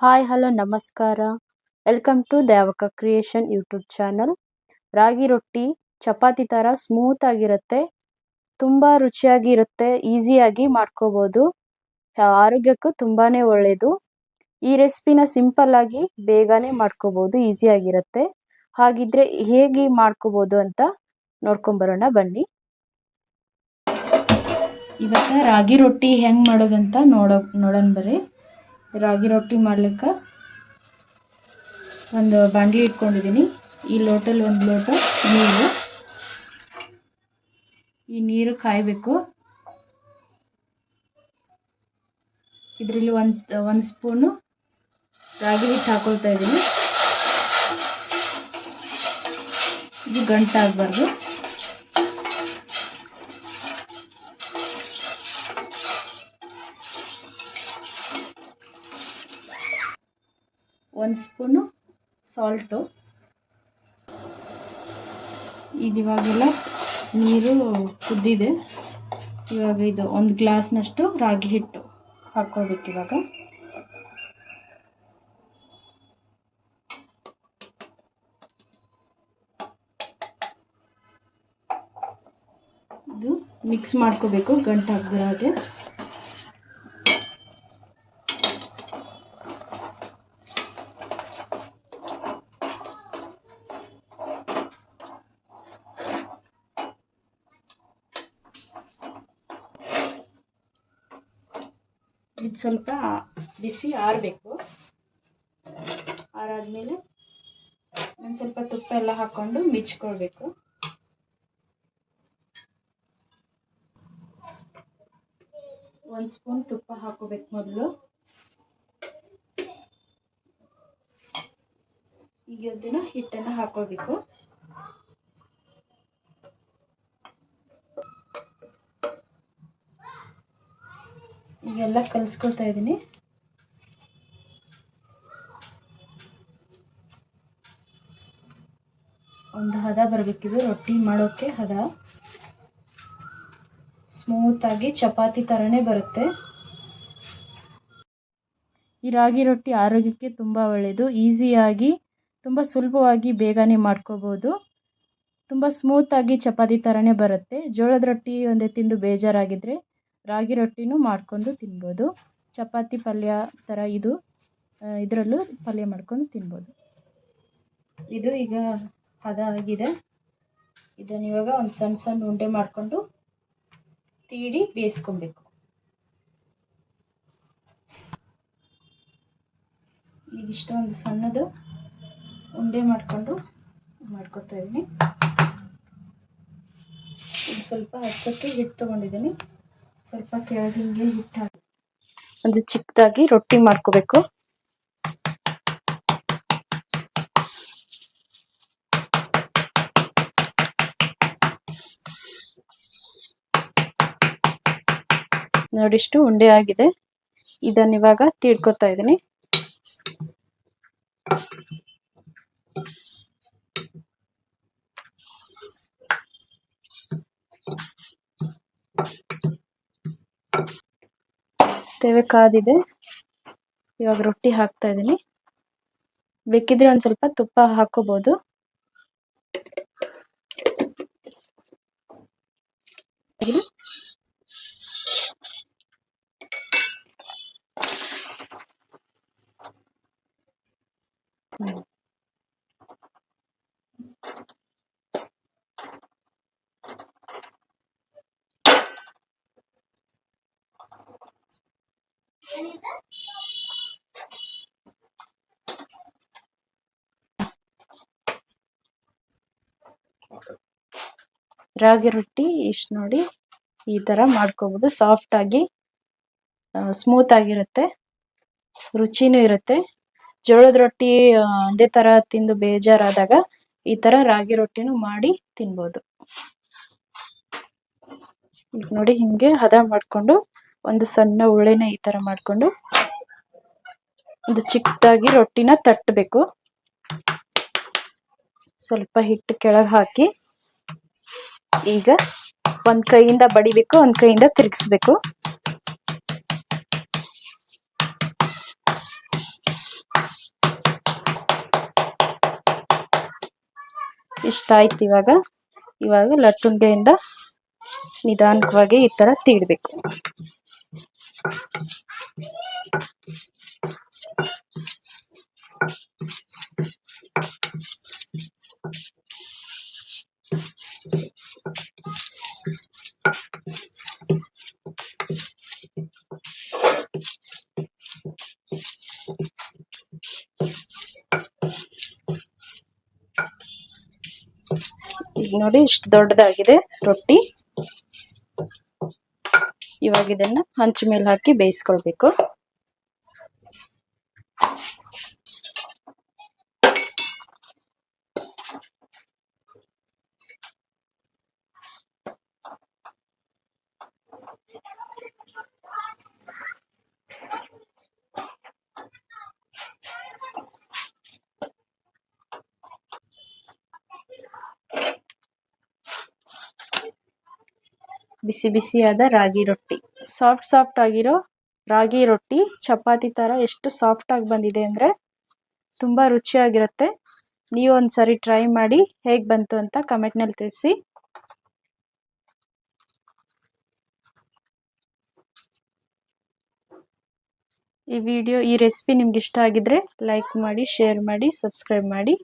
Hi, hello, ನಮಸ್ಕಾರ. Welcome to Devaka creation YouTube channel. ರಾಗಿ ರೊಟ್ಟಿ ಚಪಾತಿ ಥರ ಸ್ಮೂತ್ ಆಗಿರುತ್ತೆ, ತುಂಬ ರುಚಿಯಾಗಿರುತ್ತೆ ಈಸಿಯಾಗಿ ಮಾಡ್ಕೋಬೋದು. ಆರೋಗ್ಯಕ್ಕೂ ತುಂಬಾ ಒಳ್ಳೆಯದು ಈ ರೆಸಿಪಿನ ಸಿಂಪಲ್ ಆಗಿ ಬೇಗನೆ ಮಾಡ್ಕೋಬೋದು, ಈಸಿಯಾಗಿರುತ್ತೆ. ಹಾಗಿದ್ರೆ ಹೇಗೆ ಮಾಡ್ಕೋಬೋದು ಅಂತ ನೋಡ್ಕೊಂಬರೋಣ ಬನ್ನಿ. ಇವತ್ತ ರಾಗಿ ರೊಟ್ಟಿ ಹೆಂಗೆ ಮಾಡೋದಂತ ನೋಡೋ, ನೋಡೋಣ ಬರ್ರಿ. ರಾಗಿ ರೊಟ್ಟಿ ಮಾಡ್ಲಿಕ್ಕೆ ಒಂದು ಬಾಂಡ್ಲಿ ಇಟ್ಕೊಂಡಿದ್ದೀನಿ ಈ ಲೋಟಲ್ಲಿ ಒಂದು ಲೋಟ ನೀರು. ಈ ನೀರು ಕಾಯಬೇಕು. ಇದರಲ್ಲಿ ಒಂದು ಒಂದು ಸ್ಪೂನು ರಾಗಿ ಹಿಟ್ಟು ಹಾಕೊಳ್ತಾ ಇದ್ದೀನಿ ಇದು ಗಂಟಾಗಬಾರ್ದು. ಒಂದು ಸ್ಪೂನು ಸಾಲ್ಟು ಇದಿವಾಗೆಲ್ಲ ನೀರು ಕುದ್ದಿದೆ. ಇವಾಗ ಇದು ಒಂದು ಗ್ಲಾಸ್ನಷ್ಟು ರಾಗಿ ಹಿಟ್ಟು ಹಾಕ್ಕೋಬೇಕು ಇವಾಗ. ಇದು ಮಿಕ್ಸ್ ಮಾಡ್ಕೋಬೇಕು ಗಂಟು ಹಾಕಿದ ಹಾಗೆ. ಇದು ಸ್ವಲ್ಪ ಬಿಸಿ ಆರಬೇಕು. ಆರಾದಮೇಲೆ ಒಂದು ಸ್ವಲ್ಪ ತುಪ್ಪ ಎಲ್ಲ ಹಾಕ್ಕೊಂಡು ಮಿಚ್ಕೊಳ್ಬೇಕು. ಒಂದು ಸ್ಪೂನ್ ತುಪ್ಪ ಹಾಕೋಬೇಕು ಮೊದಲು. ಈಗ ಅದನ್ನ ಹಿಟ್ಟನ್ನು ಹಾಕೊಳ್ಬೇಕು. ಈಗೆಲ್ಲ ಕಲಿಸ್ಕೊಳ್ತಾ ಇದ್ದೀನಿ. ಒಂದು ಹದ ಬರಬೇಕಿದೆ, ರೊಟ್ಟಿ ಮಾಡೋಕ್ಕೆ ಹದ. ಸ್ಮೂತಾಗಿ ಚಪಾತಿ ಥರನೇ ಬರುತ್ತೆ. ಈ ರಾಗಿ ರೊಟ್ಟಿ ಆರೋಗ್ಯಕ್ಕೆ ತುಂಬ ಒಳ್ಳೆಯದು ಈಸಿಯಾಗಿ ತುಂಬ ಸುಲಭವಾಗಿ ಬೇಗನೆ ಮಾಡ್ಕೋಬೋದು. ತುಂಬ ಸ್ಮೂತಾಗಿ ಚಪಾತಿ ಥರನೇ ಬರುತ್ತೆ. ಜೋಳದ ರೊಟ್ಟಿ ಒಂದೇ ತಿಂದು ಬೇಜಾರಾಗಿದ್ದರೆ ರಾಗಿ ರೊಟ್ಟಿನೂ ಮಾಡಿಕೊಂಡು ತಿನ್ಬೋದು. ಚಪಾತಿ ಪಲ್ಯ ಥರ ಇದು ಇದರಲ್ಲೂ ಪಲ್ಯ ಮಾಡ್ಕೊಂಡು ತಿನ್ಬೋದು. ಇದು ಈಗ ಹದ ಆಗಿದೆ ಇದನ್ನು ಇವಾಗ ಒಂದು ಸಣ್ಣ ಸಣ್ಣ ಉಂಡೆ ಮಾಡಿಕೊಂಡು ತೀಡಿ ಬೇಯಿಸ್ಕೊಬೇಕು. ಈಗ ಇಷ್ಟೊಂದು ಸಣ್ಣದು ಉಂಡೆ ಮಾಡಿಕೊಂಡು ಮಾಡ್ಕೊತಾ ಇದ್ದೀನಿ. ಸ್ವಲ್ಪ ಹಚ್ಚೋಕ್ಕೆ ಹಿಟ್ಟು ತೊಗೊಂಡಿದ್ದೀನಿ. ಸ್ವಲ್ಪ ಕೆಳಗೆ ಹಿಟ್ಟು ಹಾಕಿ ಒಂದು ಚಿಕ್ಕದಾಗಿ ರೊಟ್ಟಿ ಮಾಡ್ಕೋಬೇಕು. ನೋಡಿಷ್ಟು ಉಂಡೆ ಆಗಿದೆ. ಇದನ್ನ ಇವಾಗ ತೀಡ್ಕೊತಾ ಇದ್ದೀನಿ. ತೇವೆ ಕಾದಿದೆ. ಇವಾಗ ರೊಟ್ಟಿ ಹಾಕ್ತಾ ಇದ್ದೀನಿ. ಬೇಕಿದ್ರೆ ಒಂದು ಸ್ವಲ್ಪ ತುಪ್ಪ ಹಾಕೋಬಹುದು ರಾಗಿ ರೊಟ್ಟಿ ಇಷ್ಟು ನೋಡಿ ಈ ತರ ಮಾಡ್ಕೋಬಹುದು ಸಾಫ್ಟ್ ಆಗಿ ಸ್ಮೂತ್ ಆಗಿರುತ್ತೆ. ರುಚಿನೂ ಇರುತ್ತೆ. ಜೋಳದ ರೊಟ್ಟಿ ಅದೇ ತರ ತಿಂದು ಬೇಜಾರಾದಾಗ ಈ ತರ ರಾಗಿ ರೊಟ್ಟಿನೂ ಮಾಡಿ ತಿನ್ಬೋದು. ನೋಡಿ ಹಿಂಗೆ ಹದ ಮಾಡ್ಕೊಂಡು ಒಂದು ಸಣ್ಣ ಉಳ್ಳೆನ ಈ ತರ ಮಾಡ್ಕೊಂಡು ಒಂದು ಚಿಕ್ಕದಾಗಿ ರೊಟ್ಟಿನ ತಟ್ಟಬೇಕು ಸ್ವಲ್ಪ ಹಿಟ್ಟು ಕೆಳಗೆ ಹಾಕಿ ಈಗ ಒಂದ್ ಕೈಯಿಂದ ಬಡಿಬೇಕು, ಒಂದ್ ಕೈಯಿಂದ ತಿರುಗಿಸ್ಬೇಕು. ಇಷ್ಟ ಆಯ್ತು ಇವಾಗ. ಇವಾಗ ಲಟ್ಟುಂಡೆಯಿಂದ ನಿಧಾನವಾಗಿ ಈ ತರ ತೀಡ್ಬೇಕು. ನೋಡಿ ಇಷ್ಟು ದೊಡ್ಡದಾಗಿದೆ ರೊಟ್ಟಿ. ಇವಾಗ ಇದನ್ನ ಹಂಚ್ ಮೇಲೆ ಹಾಕಿ ಬೇಯಿಸ್ಕೊಳ್ಬೇಕು. ಬಿಸಿ ಬಿಸಿಯಾದ ರಾಗಿ ರೊಟ್ಟಿ. ಸಾಫ್ಟ್ ಸಾಫ್ಟ್ ಆಗಿರೋ ರಾಗಿ ರೊಟ್ಟಿ ಚಪಾತಿ ಥರ ಎಷ್ಟು ಸಾಫ್ಟ್ ಆಗಿ ಬಂದಿದೆ ಅಂದರೆ ತುಂಬ ರುಚಿಯಾಗಿರುತ್ತೆ. ನೀವು ಒಂದ್ಸರಿ ಟ್ರೈ ಮಾಡಿ ಹೇಗೆ ಬಂತು ಅಂತ ಕಮೆಂಟ್ನಲ್ಲಿ ತಿಳಿಸಿ. ಈ ವಿಡಿಯೋ ಈ ರೆಸಿಪಿ ನಿಮ್ಗೆ ಇಷ್ಟ ಆಗಿದ್ರೆ ಲೈಕ್ ಮಾಡಿ, ಶೇರ್ ಮಾಡಿ, ಸಬ್ಸ್ಕ್ರೈಬ್ ಮಾಡಿ.